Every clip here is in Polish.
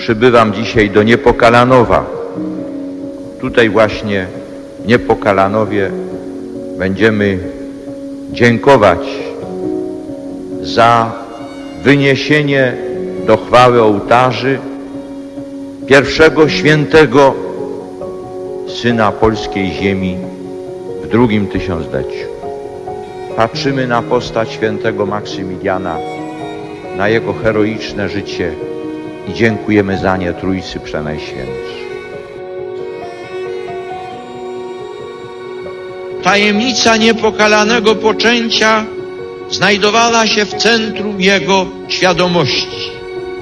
przybywam dzisiaj do Niepokalanowa. Tutaj właśnie Niepokalanowie będziemy dziękować za wyniesienie do chwały ołtarzy pierwszego świętego syna polskiej ziemi w drugim tysiącleciu. Patrzymy na postać świętego Maksymiliana, na jego heroiczne życie i dziękujemy za nie Trójcy Przenajświętszej. Tajemnica niepokalanego poczęcia znajdowała się w centrum jego świadomości.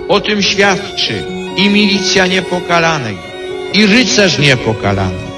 O tym świadczy i milicja niepokalanej, i rycerz niepokalany.